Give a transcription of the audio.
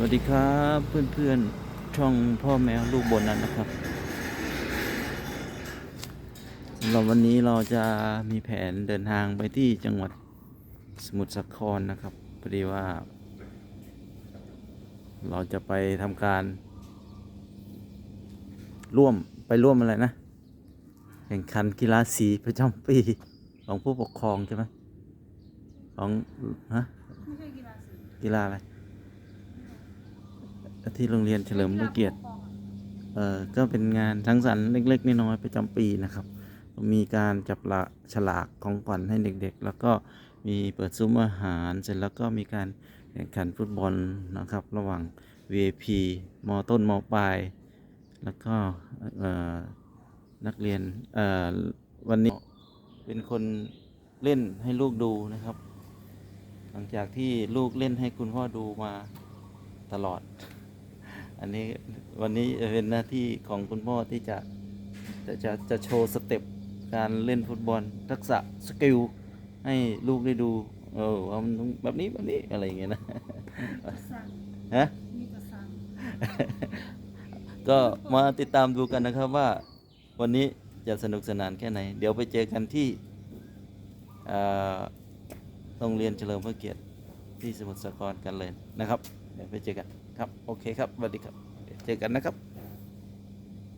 วัสดีครับเพื่อนๆ ช่องพ่อแมวลูกบนนั้นนะครับสำหรับวันนี้เราจะมีแผนเดินทางไปที่จังหวัดสมุทรสาครนะครับพอดีว่า เราจะไปทำการ ร่วมไปร่วมอะไรนะ แข่งขันกีฬาสีประจำปีของผู้ปกครองใช่ไหมของฮะไม่ใช่กีฬาสีกีฬาอะไร ที่โรงเรียนเฉลิมพระเกียรติเอ่อก็เป็นงานทั้งสรรค์เล็กๆน้อยๆประจำปีนะครับ มีการจับละฉลากของขวัญให้เด็กๆ แล้วก็มีเปิดซุ้มอาหารเสร็จแล้วก็มีการแข่งขันฟุตบอลนะครับ ระหว่าง VIP มต้นมปลาย แล้วก็เอ่อนักเรียนเอ่อวันนี้เป็นคนเล่นให้ลูกดูนะครับ หลังจากที่ลูกเล่นให้คุณพ่อดูมาตลอด อันนี้วันนี้เป็นหน้าที่ของคุณพ่อที่จะจะจะจะโชว์สเต็ปการเล่นฟุตบอล ทักษะสกิลให้ลูกได้ดูเออว่ามันต้องแบบนี้แบบนี้อะไรอย่างเงี้ยนะสั่งฮะมีแต่สั่งก็มาติดตามดูกันนะครับว่าวันนี้จะสนุกสนานแค่ไหน เดี๋ยวไปเจอกันที่เอ่อโรงเรียนเฉลิมพระเกียรติ ที่สมุทรสาครกันเลยนะครับ เดี๋ยวไปเจอกันครับ โอเคครับสวัสดีครับ เจอกันนะครับ